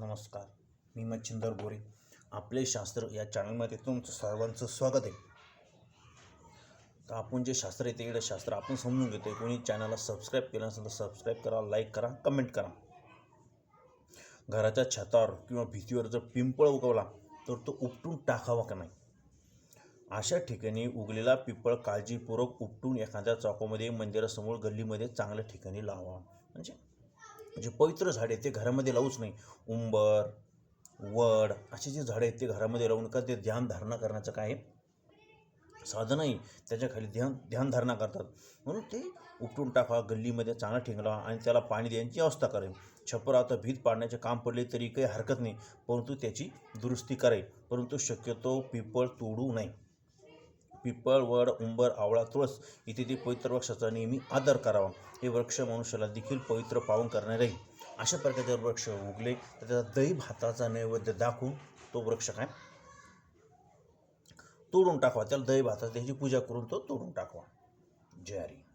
नमस्कार मी मच्छिंदर गोरे. आपले शास्त्र या चॅनलमध्ये तुमचं सर्वांचं स्वागत आहे. तर आपण जे शास्त्र आहे ते इकडे शास्त्र आपण समजून घेतो कोणी चॅनलला सबस्क्राईब केलं नसेल तर सबस्क्राईब करा लाईक करा कमेंट करा. घराच्या छतावर किंवा भीतीवर जर पिंपळ उगवला तर तो उपटून टाकावा का नाही? अशा ठिकाणी उगलेला पिंपळ काळजीपूर्वक उपटून एखाद्या चौकामध्ये मंदिरासमोर गल्लीमध्ये चांगल्या ठिकाणी लावा म्हणजे जे पवित्र झाड आहे ते घरामध्ये लावूच नाही. उंबर वड असे जे झाडं आहेत ते घरामध्ये लावून का ते ध्यानधारणा करण्याचं काय साधनही साधन ध्यान ध्यानधारणा करतात. म्हणून ते उपटून टाका गल्लीमध्ये चांगला ठेंगला आणि त्याला पाणी देण्याची व्यवस्था करेल छप्पर आता भीत पाडण्याचे काम पडले तरी काही हरकत नाही परंतु त्याची दुरुस्ती करेल परंतु शक्यतो पिपळ तोडू नये. पिपळ वड उंबर आवळा तुळस इत्यादी पवित्र वृक्षाचा नेहमी आदर करावा. हे वृक्ष मनुष्याला देखील पवित्र पावन करणारे. आहे अशा प्रकारचे वृक्ष उगले तर त्याचा दही भाताचा नैवेद्य दाखवून तो वृक्ष काय? तोडून टाकवा. त्याला दही भाताची त्याची पूजा करून तो तोडून टाकवा. जय हरी.